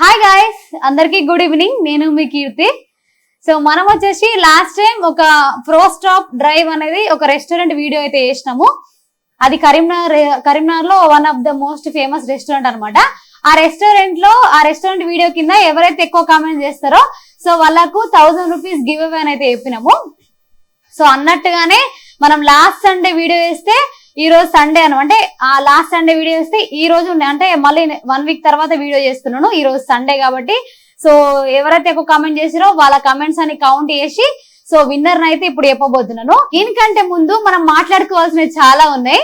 Hi guys అందరికీ good evening నేను మీ కీర్తి. సో మనం వచ్చేసి లాస్ట్ టైం ఒక ప్రో స్టాప్ డ్రైవ్ అనేది ఒక రెస్టారెంట్ వీడియో అయితే చేసినాము. అది కరీంనగర్ కరీంనగర్లో one of the most famous restaurant అనమాట ఆ రెస్టారెంట్లో ఆ రెస్టారెంట్ వీడియో కింద ఎవరైతే ఎక్కువ కామెంట్ చేస్తారో సో వాళ్ళకు థౌసండ్ రూపీస్ గివ్ అవే అని అయితే చెప్పినాము. సో అన్నట్టుగానే మనం లాస్ట్ సండే వీడియో వేస్తే ఈ రోజు సండే అనమా అంటే ఆ లాస్ట్ సండే వీడియో చేస్తే ఈ రోజు అంటే మళ్ళీ వన్ వీక్ తర్వాత వీడియో చేస్తున్నాను ఈ రోజు సండే కాబట్టి. సో ఎవరైతే ఎక్కువ కామెంట్ చేసిరో వాళ్ళ కమెంట్స్ అని కౌంట్ చేసి సో విన్నర్ అయితే ఇప్పుడు చెప్పబోతున్నాను. దీనికంటే ముందు మనం మాట్లాడుకోవాల్సినవి చాలా ఉన్నాయి.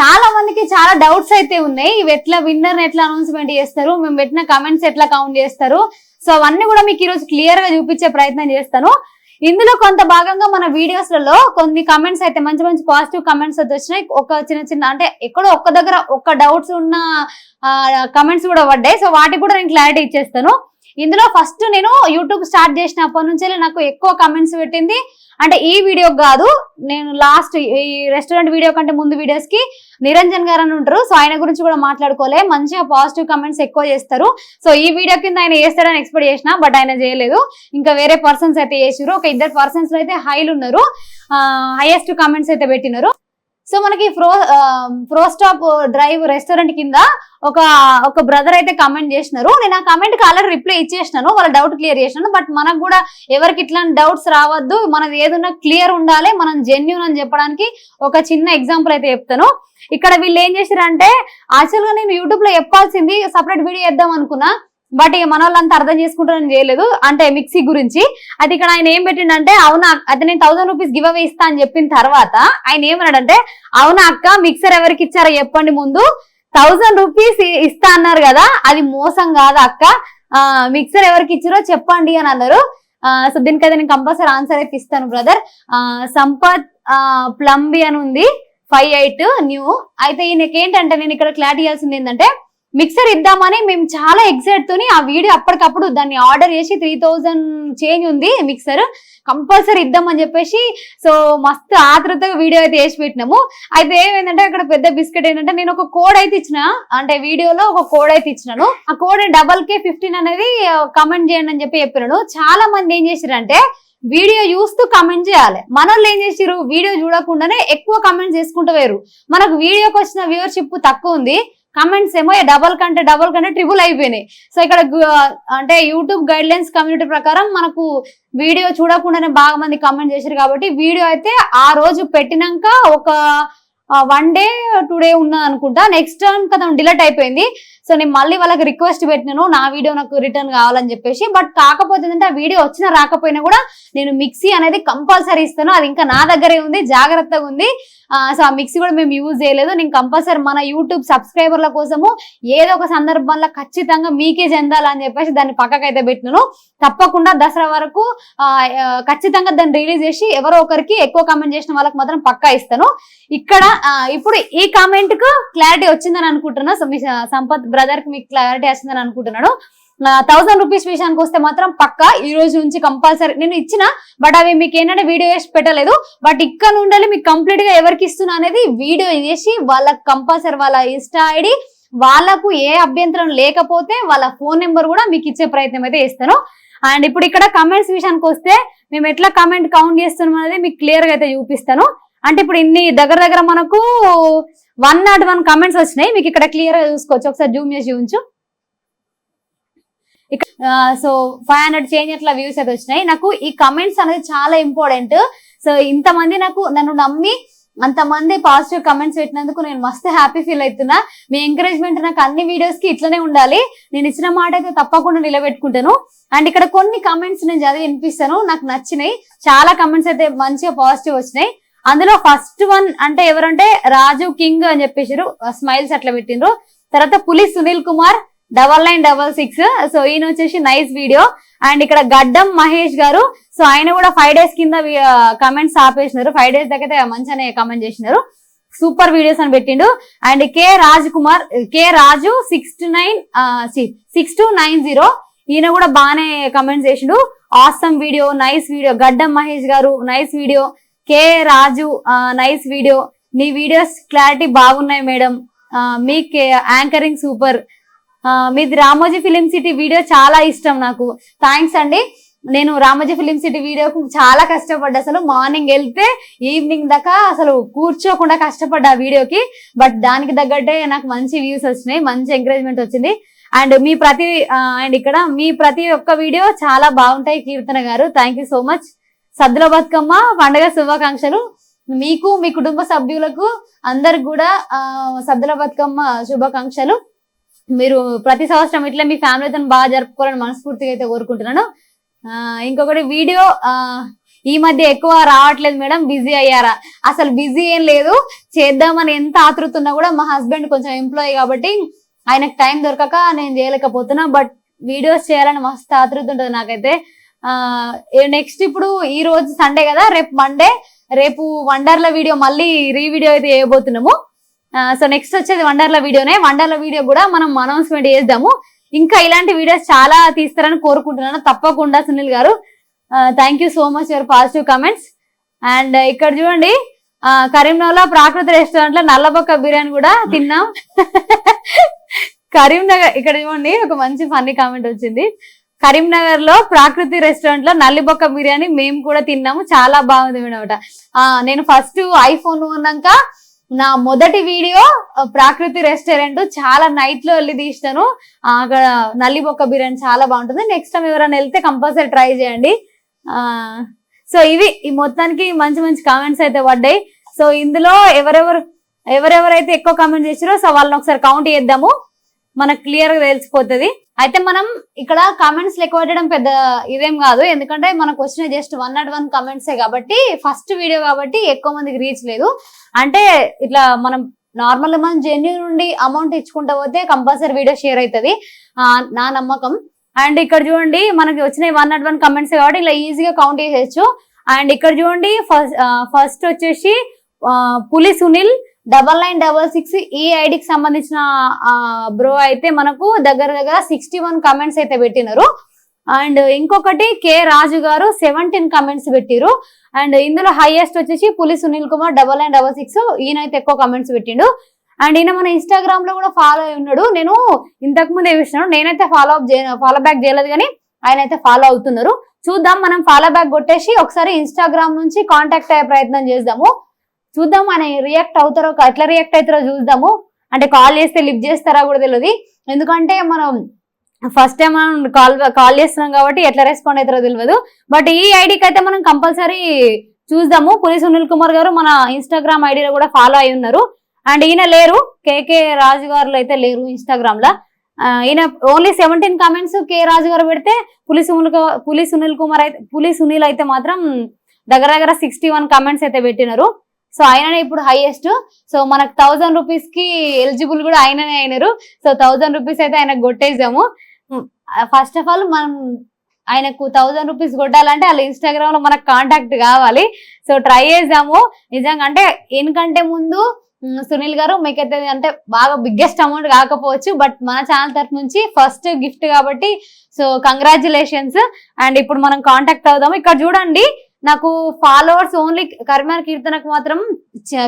చాలా మందికి చాలా డౌట్స్ అయితే ఉన్నాయి. ఇవి ఎట్లా విన్నర్ ఎట్లా అనౌన్స్మెంట్ చేస్తారు? మేము పెట్టిన కమెంట్స్ ఎట్లా కౌంట్ చేస్తారు? సో అవన్నీ కూడా మీకు ఈ రోజు క్లియర్గా చూపించే ప్రయత్నం చేస్తాను. ఇందులో కొంత భాగంగా మన వీడియోస్లలో కొన్ని కమెంట్స్ అయితే మంచి మంచి పాజిటివ్ కమెంట్స్ వచ్చినాయి. ఒక చిన్న చిన్న అంటే ఎక్కడో ఒక్క దగ్గర ఒక్క డౌట్స్ ఉన్న కమెంట్స్ కూడా పడ్డాయి. సో వాటికి కూడా నేను క్లారిటీ ఇచ్చేస్తాను. ఇందులో ఫస్ట్ నేను యూట్యూబ్ స్టార్ట్ చేసినప్పటి నుంచి నాకు ఎక్కువ కమెంట్స్ పెట్టింది. అంటే ఈ వీడియో కాదు నేను లాస్ట్ ఈ రెస్టారెంట్ వీడియో కంటే ముందు వీడియోస్కి నిరంజన్ గారు అని ఉంటారు. సో ఆయన గురించి కూడా మాట్లాడుకోలే. మంచిగా పాజిటివ్ కమెంట్స్ ఎక్కువ చేస్తారు. సో ఈ వీడియో కింద ఆయన చేస్తాడని ఎక్స్పెక్ట్ చేసిన బట్ ఆయన చేయలేదు. ఇంకా వేరే పర్సన్స్ అయితే చేసారు ఒక ఇద్దరు పర్సన్స్ అయితే హైలు ఉన్నారు. హైయెస్ట్ కమెంట్స్ అయితే పెట్టినారు. సో మనకి fro fro stop drive restaurant కింద ఒక ఒక బ్రదర్ అయితే కమెంట్ చేసినారు. నేను ఆ కమెంట్కి ఆల్రెడీ రిప్లై ఇచ్చేసినాను. వాళ్ళ డౌట్ క్లియర్ చేసినాను. బట్ మనకు కూడా ఎవరికి ఇట్లాంటి డౌట్స్ రావద్దు. మనది ఏదన్నా క్లియర్ ఉండాలి. మనం జెన్యున్ అని చెప్పడానికి ఒక చిన్న ఎగ్జాంపుల్ అయితే చెప్తాను. ఇక్కడ వీళ్ళు ఏం చేశారంటే యాక్చువల్గా నేను యూట్యూబ్లో చెప్పాల్సింది సపరేట్ వీడియో చేద్దాం అనుకున్నా. బట్ ఇక మనోళ్ళంతా అర్థం చేసుకుంటారని చేయలేదు. అంటే మిక్సీ గురించి. అది ఇక్కడ ఆయన ఏం పెట్టిండంటే అవునా అది నేను థౌసండ్ రూపీస్ గివ్ అవే ఇస్తా అని చెప్పిన తర్వాత ఆయన ఏమన్నాడంటే అవునా అక్క మిక్సర్ ఎవరికి ఇచ్చారో చెప్పండి ముందు. థౌసండ్ రూపీస్ ఇస్తా అన్నారు కదా అది మోసం కాదు అక్క. మిక్సర్ ఎవరికి ఇచ్చారో చెప్పండి అని అన్నారు. సో దీనికైతే నేను కంపల్సరీ ఆన్సర్ అయితే ఇస్తాను బ్రదర్ సంపత్ ప్లంబి అని ఉంది ఫైవ్ ఎయిట్ న్యూ అయితే ఈయనకి ఏంటంటే నేను ఇక్కడ క్లారిటీ ఇవ్వాల్సింది ఏంటంటే మిక్సర్ ఇద్దామని మేము చాలా ఎక్సైట్ తోని ఆ వీడియో అప్పటికప్పుడు దాన్ని ఆర్డర్ చేసి త్రీ థౌజండ్ చేంజ్ ఉంది మిక్సర్ కంపల్సరీ ఇద్దామని చెప్పేసి సో మస్తు ఆతృతగా వీడియో అయితే వేసి పెట్టినాము. అయితే ఏమైందంటే అక్కడ పెద్ద బిస్కెట్ ఏంటంటే నేను ఒక కోడ్ అయితే ఇచ్చిన అంటే వీడియోలో ఒక కోడ్ అయితే ఇచ్చినాను. ఆ కోడ్ డబల్ కే ఫిఫ్టీన్ అనేది కమెంట్ చేయండి అని చెప్పి చెప్పినాను. చాలా మంది ఏం చేసిరంటే వీడియో చూస్తూ కమెంట్ చేయాలి. మనల్ని ఏం చేసారు వీడియో చూడకుండానే ఎక్కువ కమెంట్ చేసుకుంటూ వేరు మనకు వీడియోకి వచ్చిన వ్యూవర్షిప్ తక్కువ ఉంది. కమెంట్స్ ఏమో డబల్ కంటే డబల్ కంటే ట్రిపుల్ అయిపోయినాయి. సో ఇక్కడ అంటే యూట్యూబ్ గైడ్ లైన్స్ కమ్యూనిటీ ప్రకారం మనకు వీడియో చూడకుండానే బాగా మంది కమెంట్ చేశారు కాబట్టి వీడియో అయితే ఆ రోజు పెట్టినాక ఒక వన్ డే టూ డే ఉన్నా అనుకుంటా. నెక్స్ట్ టైం కదా డిలీట్ అయిపోయింది. సో నేను మళ్ళీ వాళ్ళకి రిక్వెస్ట్ పెట్టినాను నా వీడియో నాకు రిటర్న్ కావాలని చెప్పేసి. బట్ కాకపోతే ఏంటంటే ఆ వీడియో వచ్చినా రాకపోయినా కూడా నేను మిక్సీ అనేది కంపల్సరీ ఇస్తాను. అది ఇంకా నా దగ్గరే ఉంది జాగ్రత్తగా ఉంది. సో ఆ మిక్సీ కూడా మేము యూజ్ చేయలేదు. నేను కంపల్సరీ మన యూట్యూబ్ సబ్స్క్రైబర్ల కోసము ఏదో ఒక సందర్భంలో ఖచ్చితంగా మీకే చెందాలని చెప్పేసి దాన్ని పక్కకైతే పెట్టినాను. తప్పకుండా దసరా వరకు ఖచ్చితంగా దాన్ని రిలీజ్ చేసి ఎవరో ఒకరికి ఎక్కువ కామెంట్ చేసిన వాళ్ళకి మాత్రం పక్కా ఇస్తాను. ఇక్కడ ఇప్పుడు ఈ కామెంట్కు క్లారిటీ వచ్చిందని అనుకుంటున్నా. సో మీ సంపత్ బ్రదర్కి మీకు క్లారిటీ వస్తుందని అనుకుంటున్నాను. థౌసండ్ రూపీస్ విషయానికి వస్తే మాత్రం పక్కా ఈ రోజు నుంచి కంపల్సరీ నేను ఇచ్చిన బట్ అవి మీకు ఏంటంటే వీడియో చేసి పెట్టలేదు. బట్ ఇక్కడ నుండి మీకు కంప్లీట్గా ఎవరికి ఇస్తున్నా అనేది వీడియో చేసి వాళ్ళకి కంపల్సరీ వాళ్ళ ఇన్స్టా ఐడి వాళ్ళకు ఏ అభ్యంతరం లేకపోతే వాళ్ళ ఫోన్ నెంబర్ కూడా మీకు ఇచ్చే ప్రయత్నం అయితే చేస్తాను. అండ్ ఇప్పుడు ఇక్కడ కమెంట్స్ విషయానికి వస్తే మేము ఎట్లా కమెంట్ కౌంట్ చేస్తున్నాం అనేది మీకు క్లియర్గా అయితే చూపిస్తాను. అంటే ఇప్పుడు ఇన్ని దగ్గర దగ్గర మనకు వన్ నాట్ వన్ కమెంట్స్ వచ్చినాయి. మీకు ఇక్కడ క్లియర్గా చూసుకోవచ్చు. ఒకసారి జూమ్ చేసి చూపించు. సో ఫైవ్ హండ్రెడ్ చేంజ్ అట్లా వ్యూస్ అయితే వచ్చినాయి. నాకు ఈ కమెంట్స్ అనేది చాలా ఇంపార్టెంట్ సో ఇంతమంది నాకు నన్ను నమ్మి అంతమంది పాజిటివ్ కమెంట్స్ పెట్టినందుకు నేను మస్తు హ్యాపీ ఫీల్ అవుతున్నా. మీ ఎంకరేజ్మెంట్ నాకు అన్ని వీడియోస్కి ఇట్లనే ఉండాలి. నేను ఇచ్చిన మాట అయితే తప్పకుండా నిలబెట్టుకుంటాను. అండ్ ఇక్కడ కొన్ని కమెంట్స్ నేను చదివి వినిపిస్తాను. నాకు నచ్చినాయి. చాలా కమెంట్స్ అయితే మంచిగా పాజిటివ్ వచ్చినాయి. అందులో ఫస్ట్ వన్ అంటే ఎవరంటే రాజు కింగ్ అని చెప్పేసారు స్మైల్స్ అట్లా పెట్టిండ్రు. తర్వాత Puli Sunil Kumar double nine double six. So ఈయన వచ్చేసి నైస్ వీడియో అండ్ ఇక్కడ గడ్డం మహేష్ గారు. సో ఆయన కూడా ఫైవ్ డేస్ కింద కమెంట్స్ ఆపేసినారు. ఫైవ్ డేస్ దగ్గర మంచిగానే కమెంట్ చేసినారు. సూపర్ వీడియోస్ అని పెట్టిండు. And K Raj Kumar K Raju six two nine six two nine zero ఈయన కూడా బాగానే కమెంట్స్ చేసిండు. Awesome video nice video Gaddam Mahesh garu nice video K Raju nice video. నీ వీడియోస్ క్లారిటీ బాగున్నాయి madam. మీ anchoring super. మీది Ramoji film city video చాలా ఇష్టం నాకు. థ్యాంక్స్ అండి. నేను రామోజీ ఫిలిం సిటీ వీడియోకు చాలా కష్టపడ్డా. అసలు మార్నింగ్ వెళ్తే ఈవినింగ్ దాకా అసలు కూర్చోకుండా కష్టపడ్డా ఆ వీడియోకి. బట్ దానికి తగ్గట్టే నాకు మంచి వ్యూస్ వచ్చినాయి మంచి ఎంకరేజ్మెంట్ వచ్చింది. అండ్ మీ ప్రతి అండ్ ఇక్కడ మీ ప్రతి ఒక్క వీడియో చాలా బాగుంటాయి Keerthana garu. Thank you so much. Saddula Bathukamma పండగ శుభాకాంక్షలు. మీకు మీ కుటుంబ సభ్యులకు అందరికి కూడా సద్దుల బతుకమ్మ శుభాకాంక్షలు. మీరు ప్రతి సంవత్సరం ఇట్లా మీ ఫ్యామిలీతో బాగా జరుపుకోవాలని మనస్ఫూర్తిగా అయితే కోరుకుంటున్నాను. ఆ, ఇంకొకటి వీడియో ఈ మధ్య ఎక్కువ రావట్లేదు మేడం బిజీ అయ్యారా? అసలు బిజీ ఏం లేదు చేద్దామని ఎంత ఆతృతున్నా కూడా మా హస్బెండ్ కొంచెం ఎంప్లాయీ కాబట్టి ఆయనకు టైం దొరకక నేను చేయలేకపోతున్నా. బట్ వీడియోస్ చేయాలని మస్తు ఆతృత ఉంటుంది నాకైతే. నెక్స్ట్ ఇప్పుడు ఈ రోజు సండే కదా రేపు మండే రేపు వండర్ల వీడియో మళ్ళీ రీ వీడియో అయితే వేయబోతున్నాము సో నెక్స్ట్ వచ్చేది వండర్ల వీడియోనే వండర్ల వీడియో కూడా మనం అనౌన్స్మెంట్ చేద్దాము. ఇంకా ఇలాంటి వీడియోస్ చాలా తీస్తారని కోరుకుంటున్నాను. తప్పకుండా Sunil garu. Thank you so much your positive comments and ఇక్కడ చూడండి కరీంనగర్లో ప్రాకృతి రెస్టారెంట్లో నల్లబొక్క బిర్యానీ కూడా తిన్నాం. కరీంనగర్ ఇక్కడ చూడండి ఒక మంచి ఫన్నీ కామెంట్ వచ్చింది. కరీంనగర్లో ప్రాకృతి రెస్టారెంట్లో నల్లిబొక్క బిర్యానీ మేము కూడా తిన్నాము. చాలా బాగుంది మేడం నేను ఫస్ట్ ఐఫోన్ ఉన్నాక నా మొదటి వీడియో ప్రాకృతి రెస్టారెంట్ చాలా నైట్లో వెళ్ళి తీసినాను. అక్కడ నల్లిబొక్క బిర్యానీ చాలా బాగుంటుంది. నెక్స్ట్ టైం ఎవరైనా వెళ్తే కంపల్సరీ ట్రై చేయండి. సో ఇవి ఈ మొత్తానికి మంచి మంచి కామెంట్స్ అయితే పడ్డాయి. సో ఇందులో ఎవరెవరు ఎవరెవరైతే ఎక్కువ కామెంట్ చేసారో సో వాళ్ళని ఒకసారి కౌంట్ చేద్దాము. మనకు క్లియర్గా తెలిసిపోతుంది. అయితే మనం ఇక్కడ కామెంట్స్ లెక్క పెట్టడం పెద్ద ఇదేం కాదు. ఎందుకంటే మనకు వచ్చిన జస్ట్ వన్ నాట్ వన్ కామెంట్సే కాబట్టి ఫస్ట్ వీడియో కాబట్టి ఎక్కువ మందికి రీచ్ లేదు. అంటే ఇట్లా మనం నార్మల్ మనం జర్నీ నుండి అమౌంట్ ఇచ్చుకుంటా పోతే కంపల్సరీ వీడియో షేర్ అవుతుంది నా నమ్మకం. అండ్ ఇక్కడ చూడండి మనకి వచ్చిన వన్ నాట్ వన్ కమెంట్స్ కాబట్టి ఇలా ఈజీగా కౌంట్ చేసేయచ్చు. అండ్ ఇక్కడ చూడండి ఫస్ట్ ఫస్ట్ వచ్చేసి Puli Sunil double nine double six ఈ ఐడికి సంబంధించిన బ్రో అయితే మనకు దగ్గర దగ్గర సిక్స్టీ వన్ కమెంట్స్ అయితే పెట్టినారు. అండ్ ఇంకొకటి K Raju garu seventeen comments పెట్టిరు. అండ్ ఇందులో హైయెస్ట్ వచ్చేసి Puli Sunil Kumar double nine double six ఈయన అయితే ఎక్కువ కమెంట్స్ పెట్టిండు. అండ్ ఈయన మన ఇన్స్టాగ్రామ్లో కూడా ఫాలో అయి ఉన్నాడు. నేను ఇంతకు ముందే చూసినాను నేనైతే ఫాలో అప్ ఫాలో బ్యాక్ చేయలేదు కానీ ఆయన అయితే ఫాలో అవుతున్నారు. చూద్దాం మనం ఫాలో బ్యాక్ కొట్టేసి ఒకసారి ఇన్స్టాగ్రామ్ నుంచి కాంటాక్ట్ అయ్యే ప్రయత్నం చేద్దాము. చూద్దాం ఆయన రియాక్ట్ అవుతారో ఎట్లా రియాక్ట్ అవుతారో చూద్దాము. అంటే కాల్ చేస్తే లిఫ్ట్ చేస్తారా కూడా తెలియదు ఎందుకంటే మనం ఫస్ట్ టైం మనం కాల్ కాల్ చేస్తున్నాం కాబట్టి ఎట్లా రెస్పాండ్ అవుతారో తెలియదు బట్ ఈ ఐడికి అయితే మనం కంపల్సరీ చూద్దాము. పులి సునీల్ కుమార్ గారు మన ఇన్స్టాగ్రామ్ ఐడిలో కూడా ఫాలో అయి ఉన్నారు. అండ్ ఈయన లేరు. కేకే రాజు గారు అయితే లేరు ఇన్స్టాగ్రామ్లో. ఈయన only seventeen comments K Raju garu పెడితే పులి సునీల్ కు- పులి సునీల్ కుమార్ అయితే పులి సునీల్ అయితే మాత్రం దగ్గర దగ్గర సిక్స్టీ వన్ కామెంట్స్ అయితే పెట్టినారు. సో ఆయననే ఇప్పుడు హైయెస్ట్ సో మనకు థౌజండ్ రూపీస్కి ఎలిజిబుల్ కూడా ఆయననే అయినారు. సో థౌజండ్ రూపీస్ అయితే ఆయనకు కొట్టేసాము. ఫస్ట్ ఆఫ్ ఆల్ మనం ఆయనకు థౌజండ్ రూపీస్ కొట్టాలంటే వాళ్ళ ఇన్స్టాగ్రామ్లో మనకు కాంటాక్ట్ కావాలి. సో ట్రై చేసాము. నిజంగా అంటే ఎందుకంటే ముందు సునీల్ గారు మీకైతే అంటే బాగా బిగ్గెస్ట్ అమౌంట్ కాకపోవచ్చు. బట్ మన ఛానల్ తరఫు నుంచి ఫస్ట్ గిఫ్ట్ కాబట్టి సో కంగ్రాచులేషన్స్ అండ్ ఇప్పుడు మనం కాంటాక్ట్ అవుదాము. ఇక్కడ చూడండి. నాకు ఫాలోవర్స్ ఓన్లీ కరీంనగర్ కీర్తనకు మాత్రం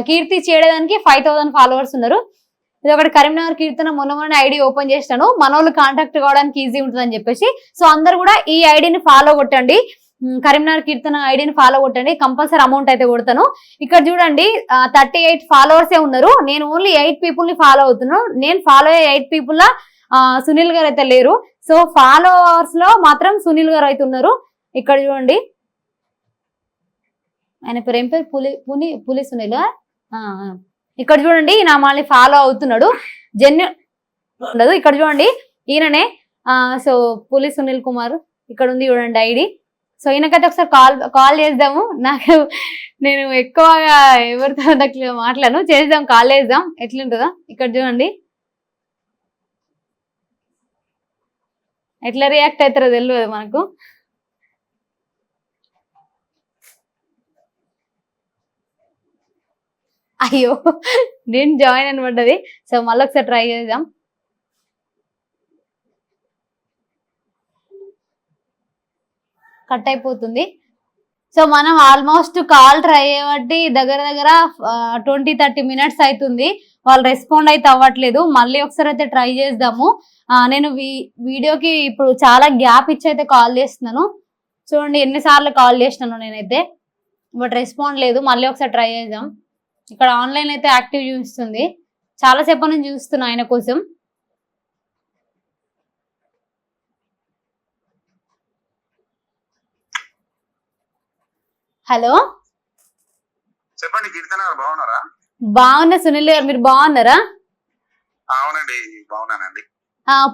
కీర్తి చేయడానికి ఫైవ్ థౌసండ్ ఫాలోవర్స్ ఉన్నారు. ఇది ఒకటి కరీంనగర్ కీర్తన మొన్న మొన్న ఐడి ఓపెన్ చేస్తాను మన కాంటాక్ట్ కావడానికి ఈజీ ఉంటుందని చెప్పేసి. సో అందరు కూడా ఈ ఐడిని ఫాలో కొట్టండి. కరీంనగర్ కీర్తన ఐడిని ఫాలో కొట్టండి. కంపల్సరీ అమౌంట్ అయితే కొడతాను. ఇక్కడ చూడండి థర్టీ ఎయిట్ ఫాలోవర్సే ఉన్నారు. నేను ఓన్లీ ఎయిట్ పీపుల్ని ఫాలో అవుతున్నాను. నేను ఫాలో అయ్యే ఎయిట్ పీపుల్ లా సునీల్ గారు అయితే లేరు. సో ఫాలోవర్స్లో మాత్రం సునీల్ గారు అయితే ఉన్నారు. ఇక్కడ చూడండి. ఆయన పేరు పేరు? పులి పుని పులి సునీల్ ఆ? ఇక్కడ చూడండి నా మళ్ళీ ఫాలో అవుతున్నాడు. జెన్యు ఉండదు. ఇక్కడ చూడండి ఈయననే సో పులి సునీల్ కుమార్ ఇక్కడ ఉంది చూడండి ఐడి. సో ఈయనకైతే ఒకసారి కాల్ కాల్ చేద్దాము. నాకు నేను ఎక్కువగా ఎవరితో నాకు మాట్లాడను. చేద్దాం కాల్ చేద్దాం. ఎట్లుంటుందా. ఇక్కడ చూడండి. ఎట్లా రియాక్ట్ అవుతారో తెలియదు మనకు. అయ్యో నేను జాయిన్ అనబడ్డది. సో మళ్ళీ ఒకసారి ట్రై చేద్దాం. కట్ అయిపోతుంది. సో మనం ఆల్మోస్ట్ కాల్ ట్రై చేయబట్టి దగ్గర దగ్గర ట్వంటీ థర్టీ మినిట్స్ అవుతుంది వాళ్ళు రెస్పాండ్ అయితే అవ్వట్లేదు. మళ్ళీ ఒకసారి అయితే ట్రై చేద్దాము. నేను వీ- వీడియోకి ఇప్పుడు చాలా గ్యాప్ ఇచ్చి అయితే కాల్ చేస్తున్నాను. చూడండి ఎన్నిసార్లు కాల్ చేసినాను నేనైతే. బట్ రెస్పాండ్ లేదు. మళ్ళీ ఒకసారి ట్రై చేద్దాం. ఇక్కడ ఆన్లైన్ అయితే యాక్టివ్ చూపిస్తుంది. చాలా సేపటి నుంచి చూస్తున్నా ఆయన కోసం. హలో? చెప్పండి కీర్తన బాగున్నారా? బాగున్నా సునీల్ గారు మీరు బాగున్నారా? అవునండి బాగున్నానండి.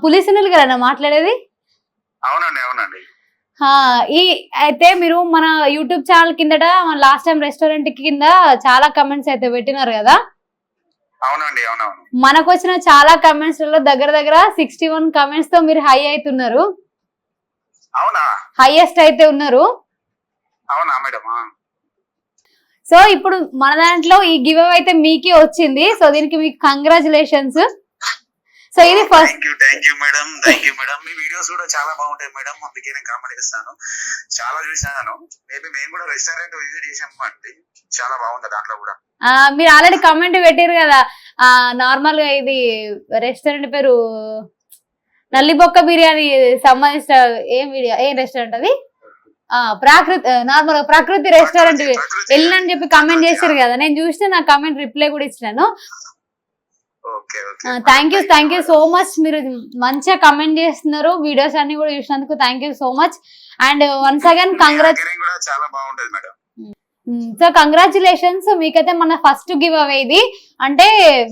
పులి సునీల్ గారా మాట్లాడేది? అవునండి అవునండి. ఈ అయితే మీరు మన యూట్యూబ్ ఛానల్ కిందట లాస్ట్ టైం రెస్టారెంట్ కింద చాలా కమెంట్స్ అయితే పెట్టినారు కదా? అవునండి అవునవును. మనకు వచ్చిన చాలా కమెంట్స్లలో దగ్గర దగ్గర సిక్స్టీ వన్ కమెంట్స్తో మీరు హై అవుతున్నారు అవునా? హైయెస్ట్ అయితే ఉన్నారు. అవునా మేడం? సో ఇప్పుడు మన దాంట్లో ఈ గివ్ అయితే మీకే వచ్చింది. సో దీనికి మీకు కంగ్రాచులేషన్స్ సో ఇది first thank you madam thank you madam me videos కూడా చాలా బాగుంటాయి మేడం అందుకే నేను కామెంట్ ఇస్తాను చాలా చూసాను మేబీ మేము కూడా రెస్టారెంట్ విజిట్ చేసాము అండి చాలా బాగుంది దాంట్లో కూడా. మీరు ఆల్రెడీ కమెంట్ పెట్టారు కదా. నార్మల్గా ఇది రెస్టారెంట్ పేరు నల్లిబొక్క బిర్యానీ సంబంధించిన ఏం వీడియో ఏం రెస్టారెంట్ అది? ఆ ప్రాకృతి నార్మల్ ప్రకృతి రెస్టారెంట్ వెళ్ళని చెప్పి కమెంట్ చేశారు కదా. నేను చూస్తే నా కమెంట్ రిప్లై కూడా ఇచ్చినాను. Thank you thank you so much మీరు మంచిగా కమెంట్ చేస్తున్నారు. వీడియోస్ అన్ని కూడా చూసినందుకు thank you so much and once again congrat Anchoring కూడా చాలా బాగుంటది మేడం సో కంగ్రాచులేషన్స్ మీకైతే మన ఫస్ట్ గివ్ అవే ఇది. అంటే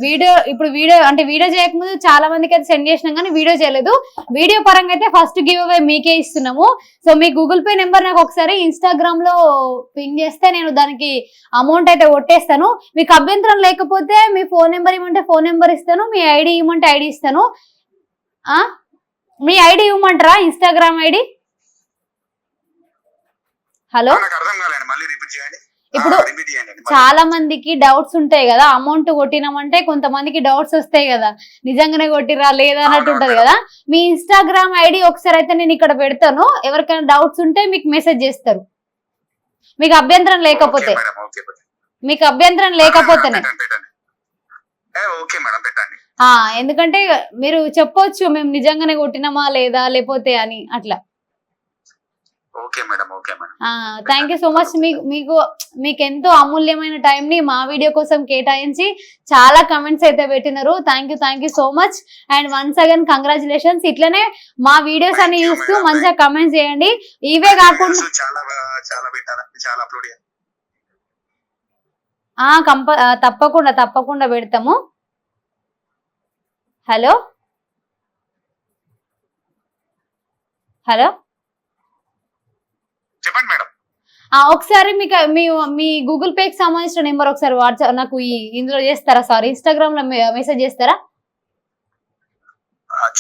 వీడియో ఇప్పుడు వీడియో అంటే వీడియో చేయకముందు చాలా మందికి అయితే సెండ్ చేసినాం కానీ వీడియో చేయలేదు. వీడియో పరంగా అయితే ఫస్ట్ గివ్ అవే మీకే ఇస్తున్నాము. సో మీ గూగుల్ పే నెంబర్ నాకు ఒకసారి ఇన్స్టాగ్రామ్లో పింగ్ చేస్తే నేను దానికి అమౌంట్ అయితే కొట్టేస్తాను. మీకు అభ్యంతరం లేకపోతే మీ ఫోన్ నెంబర్ ఇవ్వమంటే ఫోన్ నెంబర్ ఇస్తాను. మీ ఐడి ఇవ్వమంటే ఐడి ఇస్తాను. మీ ఐడి ఇవ్వమంటారా? Instagram ID hello? నాకు అర్థం కాలేదు మళ్ళీ రిపీట్ చేయండి. ఇప్పుడు. చాలా మందికి డౌట్స్ ఉంటాయి కదా. అమౌంట్ కొట్టినామంటే కొంతమందికి డౌట్స్ వస్తాయి కదా. నిజంగానే కొట్టిరా లేదా అన్నట్టు ఉంటది కదా. మీ ఇన్స్టాగ్రామ్ ఐడి ఒకసారి అయితే నేను ఇక్కడ పెడతాను. ఎవరికైనా డౌట్స్ ఉంటే మీకు మెసేజ్ చేస్తారు. మీకు అభ్యంతరం లేకపోతే. మీకు అభ్యంతరం లేకపోతేనే. ఎందుకంటే మీరు చెప్పొచ్చు మేము నిజంగానే కొట్టినామా లేదా లేకపోతే అని అట్లా. థ్యాంక్ యూ సో మచ్ మీకు మీకు మీకు ఎంతో అమూల్యమైన టైం ని మా వీడియో కోసం కేటాయించి చాలా కమెంట్స్ అయితే పెట్టినారు. Thank you thank you so much and once again congratulations ఇట్లనే మా వీడియోస్ అన్ని చూస్తూ. మంచిగా కమెంట్స్ చేయండి. ఇవే కాకుండా కంప తప్పకుండా తప్పకుండా పెడతాము. హలో హలో చెప్పండి మేడం. ఒకసారి మీకు మీ మీ గూగుల్ పేకి సంబంధించిన నెంబర్ ఒకసారి వాట్సాప్ నాకు ఈ ఇందులో చేస్తారా సారీ? ఇన్స్టాగ్రామ్లో మెసేజ్ చేస్తారా?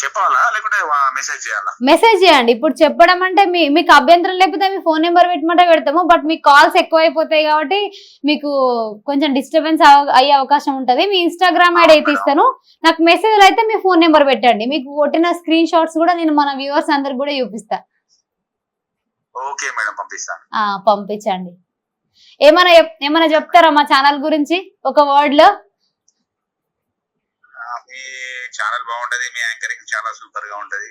చెప్పాలా? లేకుంటే మెసేజ్ చేయాలా? మెసేజ్ చేయండి. ఇప్పుడు చెప్పడం అంటే మీ మీకు అభ్యంతరం లేకపోతే మీ ఫోన్ నెంబర్ పెట్టమంటే పెడతాము. బట్ మీ కాల్స్ ఎక్కువ అయిపోతాయి కాబట్టి మీకు కొంచెం డిస్టర్బెన్స్ అయ్యే అవకాశం ఉంటది. మీ ఇన్స్టాగ్రామ్ ఐడి అయితే ఇస్తాను. నాకు మెసేజ్ అయితే మీ ఫోన్ నెంబర్ పెట్టండి. మీకు కొట్టిన స్క్రీన్ షాట్స్ కూడా నేను మన వ్యూవర్స్ అందరికి కూడా చూపిస్తా. ఓకే మేడం పంపిస్తాను. పంపించండి. ఏమైనా ఏమైనా చెప్తారా మా ఛానల్ గురించి? ఒక వర్డ్లో మీ ఛానల్ బాగుంటది మీ యాంకరింగ్ చాలా సూపర్గా ఉంటది.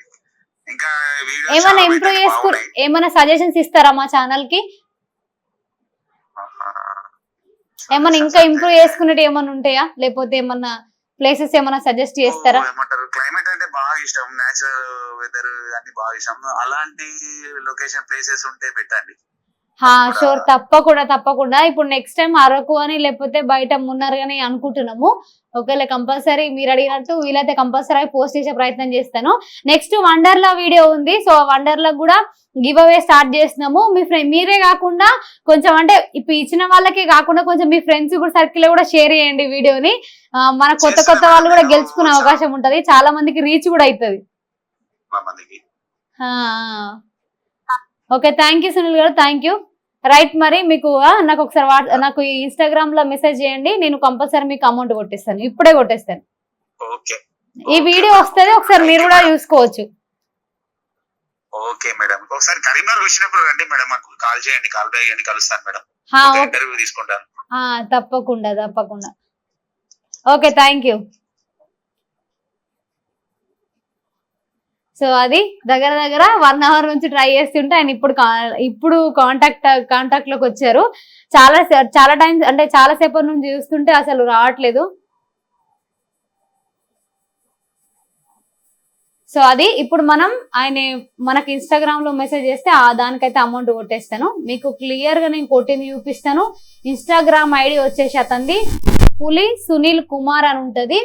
ఇంకా వీడియో ఏమైనా ఇంప్రూవ్ చేసుకు ఏమైనా సజెషన్స్ ఇస్తారా మా ఛానల్కి ఏమైనా ఇంకా ఇంప్రూవ్ చేసుకునేటి ఏమైనా ఉంటాయా? లేకపోతే ఏమన్నా ప్లేసెస్ ఏమైనా సజెస్ట్ చేస్తారా? ఏమంటారు? క్లైమేట్ అంటే బాగా ఇష్టం. నేచురల్ వెదర్ అన్ని బాగా ఇష్టం. అలాంటి లొకేషన్ ప్లేసెస్ ఉంటే పెట్టండి. షూర్ తప్పకుండా తప్పకుండా. ఇప్పుడు నెక్స్ట్ టైం అరకు అని లేకపోతే బయట మున్నారు అని అనుకుంటున్నాము. ఒకవేళ కంపల్సరీ మీరు అడిగినట్టు వీలైతే కంపల్సరీ పోస్ట్ చేసే ప్రయత్నం చేస్తాను. నెక్స్ట్ వండర్లా వీడియో ఉంది. సో వండర్లా కూడా గివ్ అవే స్టార్ట్ చేస్తున్నాము. మీ ఫ్రెండ్ మీరే కాకుండా కొంచెం అంటే ఇప్పుడు ఇచ్చిన వాళ్ళకే కాకుండా కొంచెం మీ ఫ్రెండ్స్ కూడా సర్కిల్ కూడా షేర్ చేయండి వీడియోని మన కొత్త కొత్త వాళ్ళు కూడా గెలుచుకునే అవకాశం ఉంటది. చాలా మందికి రీచ్ కూడా అవుతుంది ఓకే థ్యాంక్ యూ సునీల్ గారు. థ్యాంక్ యూ రైట్ మరి మీకు నాకు ఒకసారి నాకు ఇన్స్టాగ్రామ్లో మెసేజ్ చేయండి నేను కంపల్సరీ మీకు అమౌంట్ కొట్టిస్తాను. ఇప్పుడే కొట్టేస్తాను. ఈ వీడియో వస్తుంది ఒకసారి మీరు కూడా చూసుకోవచ్చు. Okay madam. ఒకసారి కరీంనగర్ వచ్చినప్పుడు రండి మేడం కాల్ చేయండి కాల్ బ్యాక్ చేయండి కలుస్తాను మేడం. ఇంటర్వ్యూ తీసుకుంటాను. తప్పకుండా తప్పకుండా. ఓకే థ్యాంక్ యూ సో అది దగ్గర దగ్గర వన్ అవర్ నుంచి ట్రై చేస్తుంటే ఆయన ఇప్పుడు ఇప్పుడు కాంటాక్ట్ కాంటాక్ట్లోకి వచ్చారు. చాలా చాలా టైం అంటే చాలా సేపటి నుంచి చూస్తుంటే అసలు రావట్లేదు. సో అది ఇప్పుడు మనం ఆయన మనకి ఇన్స్టాగ్రామ్లో మెసేజ్ చేస్తే ఆ దానికైతే అమౌంట్ కొట్టేస్తాను. మీకు క్లియర్గా నేను కొట్టింది చూపిస్తాను. ఇన్స్టాగ్రామ్ ఐడి వచ్చేసి అతంది. పులి సునీల్ కుమార్ అని ఉంటది.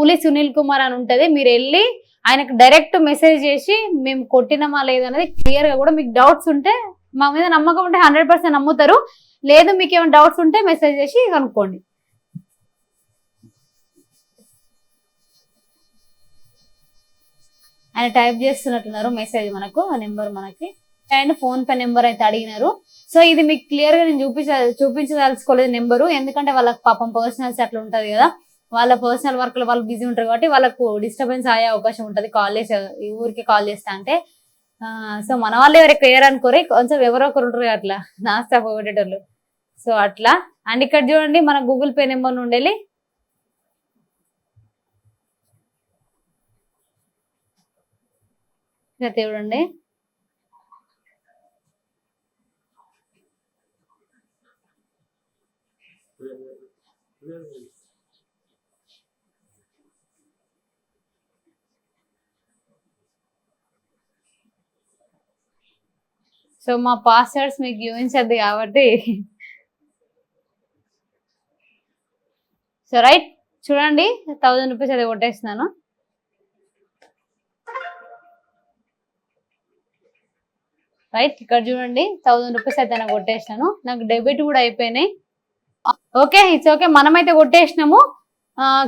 పులి సునీల్ కుమార్ అని ఉంటుంది మీరు వెళ్ళి ఆయనకు డైరెక్ట్ మెసేజ్ చేసి మేము కొట్టినమా లేదనేది క్లియర్గా కూడా మీకు డౌట్స్ ఉంటే మా మీద నమ్మకం ఉంటే హండ్రెడ్ పర్సెంట్ నమ్ముతారు. లేదు మీకు ఏమైనా డౌట్స్ ఉంటే మెసేజ్ చేసి కనుక్కోండి. ఆయన టైప్ చేస్తున్నట్టున్నారు మెసేజ్ మనకు ఆ నెంబర్ మనకి. అండ్ ఫోన్ పే నెంబర్ అయితే అడిగినారు. సో ఇది మీకు క్లియర్గా నేను చూపించ చూపించదలుచుకోలేదు నెంబరు ఎందుకంటే వాళ్ళకి పాపం పర్సనల్స్ అట్లా ఉంటది కదా. వాళ్ళ పర్సనల్ వర్క్లో వాళ్ళు బిజీ ఉంటారు కాబట్టి వాళ్ళకు డిస్టర్బెన్స్ అయ్యే అవకాశం ఉంటుంది. కాల్ చేసే ఈ ఊరికి కాల్ చేస్తా అంటే సో మన వాళ్ళు ఎవరికి క్లియర్ కొంచెం ఎవరో ఒకరు ఉంటారు అట్లా. నాస్తా పోగొట్టేటోళ్ళు సో అట్లా. అండ్ ఇక్కడ చూడండి మన గూగుల్ పే నెంబర్ నుండి చూడండి. సో మా పాస్వర్డ్స్ మీకు చూపించద్దు కాబట్టి. సో రైట్ చూడండి థౌజండ్ రూపీస్ అది కొట్టేస్తున్నాను. రైట్ ఇక్కడ చూడండి థౌజండ్ రూపీస్ అయితే నేను కొట్టేసినాను. నాకు డెబిట్ కూడా అయిపోయినాయి. ఓకే ఇట్స్ ఓకే మనమైతే కొట్టేసినాము.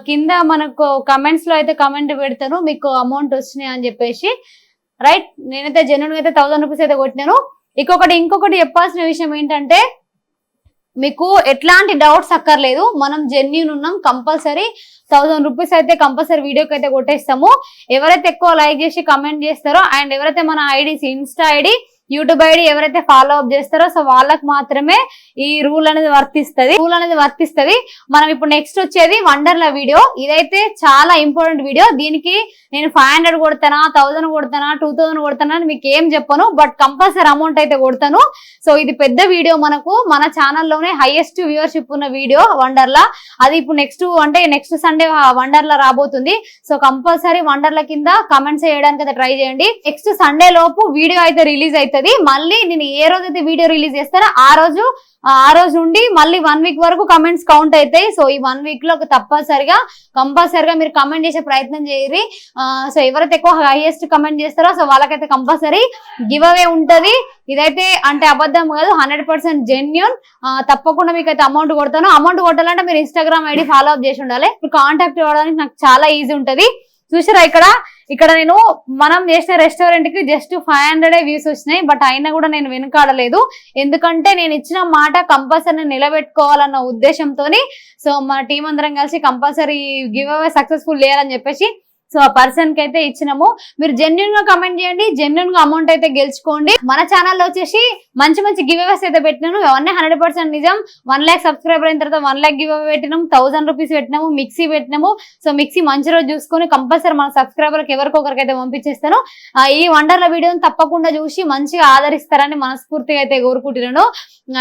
కింద మనకు కమెంట్స్లో అయితే కమెంట్ పెడతాను మీకు అమౌంట్ వచ్చినాయి అని చెప్పేసి. రైట్ నేనైతే జనరల్గా అయితే థౌసండ్ రూపీస్ అయితే కొట్టినాను. ఇంకొకటి ఇంకొకటి చెప్పాల్సిన విషయం ఏంటంటే మీకు ఎట్లాంటి డౌట్స్ అక్కర్లేదు. మనం జెన్యున్ ఉన్నాం కంపల్సరీ థౌసండ్ రూపీస్ అయితే కంపల్సరీ వీడియోకి అయితే కొట్టేస్తాము. ఎవరైతే ఎక్కువ లైక్ చేసి కమెంట్ చేస్తారో అండ్ ఎవరైతే మన IDs insta ID YouTube ID ఎవరైతే ఫాలో అప్ చేస్తారో సో వాళ్ళకి మాత్రమే ఈ రూల్ అనేది వర్తిస్తది. రూల్ అనేది వర్తిస్తది. మనం ఇప్పుడు నెక్స్ట్ వచ్చేది వండర్ల వీడియో ఇదైతే చాలా ఇంపార్టెంట్ వీడియో దీనికి నేను ఫైవ్ హండ్రెడ్ కొడతానా థౌసండ్ కొడతానా టూ థౌసండ్ కొడతానా అని మీకు ఏం చెప్పను బట్ కంపల్సరీ అమౌంట్ అయితే కొడతాను. సో ఇది పెద్ద వీడియో మనకు. మన ఛానల్లోనే హైయెస్ట్ వ్యూవర్షిప్ ఉన్న వీడియో వండర్లా. అది ఇప్పుడు నెక్స్ట్ అంటే నెక్స్ట్ సండే వండర్లా రాబోతుంది. సో కంపల్సరీ వండర్ల కింద కమెంట్స్ చేయడానికి అయితే ట్రై చేయండి. నెక్స్ట్ సండే లోపు వీడియో అయితే రిలీజ్ అవుతుంది. మళ్ళీ నేను ఏ రోజు అయితే వీడియో రిలీజ్ చేస్తానో ఆ రోజు ఆ రోజు నుండి మళ్ళీ వన్ వీక్ వరకు కమెంట్స్ కౌంట్ అవుతాయి. సో ఈ వన్ వీక్లో తప్పనిసరిగా కంపల్సరిగా మీరు కమెంట్ చేసే ప్రయత్నం చేయరి సో ఎవరైతే ఎక్కువ హైయెస్ట్ కమెంట్ చేస్తారో సో వాళ్ళకైతే కంపల్సరీ గివ్ అవే ఉంటది. ఇదైతే అంటే అబద్ధం కాదు హండ్రెడ్ పర్సెంట్ జెన్యున్ తప్పకుండా మీకు అయితే అమౌంట్ కొడతాను. అమౌంట్ కొట్టాలంటే మీరు ఇన్స్టాగ్రామ్ ఐడి ఫాలో అప్ చేసి ఉండాలి. మీరు కాంటాక్ట్ అవ్వడానికి నాకు చాలా ఈజీ ఉంటది. చూసారా ఇక్కడ? ఇక్కడ నేను మనం చేసిన రెస్టారెంట్కి జస్ట్ ఫైవ్ హండ్రెడ్ వ్యూస్ వచ్చినాయి బట్ అయినా కూడా నేను వెనుకాడలేదు. ఎందుకంటే నేను ఇచ్చిన మాట కంపల్సరీ నిలబెట్టుకోవాలన్న ఉద్దేశంతో సో మా టీం అందరం కలిసి కంపల్సరీ గివ్ అవే సక్సెస్ఫుల్ చేయాలని చెప్పేసి సో ఆ పర్సన్కి అయితే ఇచ్చినాము. మీరు జెన్యున్గా కమెంట్ చేయండి జెన్యున్గా అమౌంట్ అయితే గెలుచుకోండి. మన ఛానల్లో వచ్చేసి మంచి మంచి గివ్ అవేస్ అయితే పెట్టినాను. అవన్నీ హండ్రెడ్ పర్సెంట్ నిజం. వన్ ల్యాక్ సబ్స్క్రైబర్ అయిన తర్వాత వన్ ల్యాక్ గివ్ అవే పెట్టినాము. థౌసండ్ రూపీస్ పెట్టినాము. మిక్సీ పెట్టినాము. సో మిక్సీ మంచి రోజు చూసుకొని కంపల్సరీ మన సబ్స్క్రైబర్కి ఎవరికొకరికైతే పంపించేస్తాను. ఈ వండర్ల వీడియోని తప్పకుండా చూసి మంచిగా ఆదరిస్తారని మనస్ఫూర్తిగా అయితే కోరుకుంటున్నాను.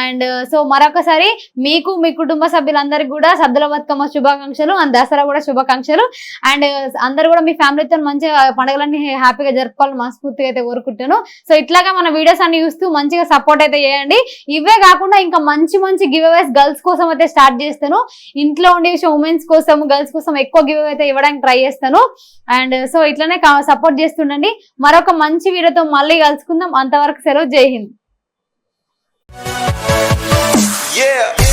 అండ్ సో మరొకసారి మీకు మీ కుటుంబ సభ్యులందరికీ కూడా సద్దుల బతుకమ్మ శుభాకాంక్షలు అండ్ దసరా కూడా శుభాకాంక్షలు. అండ్ అందరు కూడా మీ ఫ్యామిలీతో మంచిగా పండుగలన్నీ హ్యాపీగా జరుపుకోవాలని మనస్ఫూర్తిగా అయితే కోరుకుంటాను సో ఇట్లాగా మన వీడియోస్ అన్ని చూస్తూ మంచిగా సపోర్ట్ అయితే చేయండి. ఇవే కాకుండా ఇంకా మంచి మంచి గివ్ అవేస్ గర్ల్స్ కోసం అయితే స్టార్ట్ చేస్తాను. ఇంట్లో ఉండే ఉమెన్స్ కోసం గర్ల్స్ కోసం ఎక్కువ గివ్ అయితే ఇవ్వడానికి ట్రై చేస్తాను. అండ్ సో ఇట్లానే సపోర్ట్ చేస్తుండండి. మరొక మంచి వీడియోతో మళ్ళీ కలుసుకుందాం. అంతవరకు సెలవు. జై హింద్. Yeah.